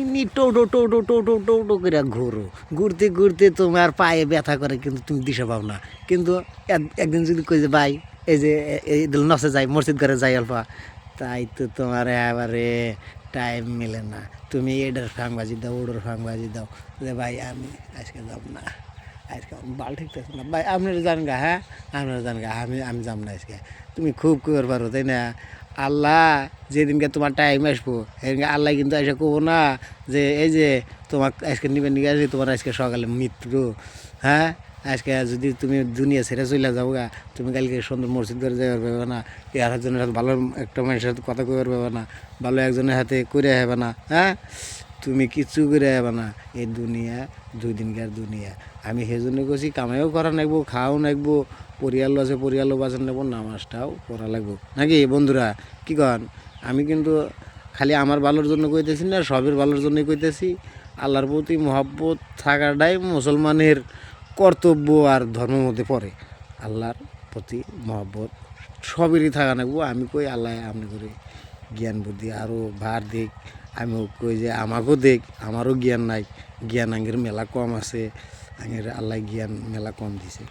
এমনি টোটো টোটো টোটো টোটো করে ঘুরো। ঘুরতে ঘুরতে তোমার পায়ে ব্যথা করে, কিন্তু তুমি দিশা পাও না। কিন্তু একদিন যদি কই যে, ভাই, এই যে এই নসে যাই, মসজিদ করে যাই অল্পা। তাই তো তোমার এবারে টাইম মিলে না। তুমি এটার ফাংবাজি দাও ওটার ফাংবাজি দাও। যে, ভাই, আমি আজকে যাব না। আজকে বাল ঠিক আছে না। ভাই, আপনারা জান গা হ্যাঁ? আপনারা জান গা, আমি আমি যাব না আজকে। তুমি খুব কর পারো, তাই না? আল্লাহ, যেদিনকে তোমার টাইম আসব, সেদিনকে আল্লাহ কিন্তু এসে কব না যে, এই যে তোমার আজকে নিবে নিয়ে আসবে তোমার আজকে সকালে মৃত্যু। হ্যাঁ? আজকে যদি তুমি দুনিয়া ছেড়ে চলে যাও গা, তুমি কালকে সুন্দর মসজিদ ধরে যাবে পারবে না আর একজনের সাথে ভালো একটা মানুষের সাথে কথা কইবার পাবে না, ভালো একজনের হাতে করে হবে না হ্যাঁ? তুমি কিচ্ছু করে হবে না। এই দুনিয়া দুই দিনকার দুনিয়া। আমি সেই জন্য করছি কামাইও করা নাকবো খাওয়াও নাকবো পরিয়ালও আছে পরিয়ালও বাঁচান নেব নামাজটাও করা লাগবো। নাকি, বন্ধুরা, কি কন? আমি কিন্তু খালি আমার ভালোর জন্য কইতেছি না, সবের ভালোর জন্যই কইতেছি। আল্লাহর প্রতি মহাব্বত থাকাটাই মুসলমানের কর্তব্য আর ধর্মের মধ্যে পড়ে। আল্লাহর প্রতি মহাব্বত সবেরই থাকা নাকবো আমি কই আল্লাহ আপনি করে জ্ঞান বুদ্ধি আরও ভার দেখ। আমিও কই যে আমাকেও দেখ, আমারও জ্ঞান নাই। জ্ঞান আঙ্গের মেলা কম আছে। আঙ্গের আল্লাহ জ্ঞান মেলা কম দিছে।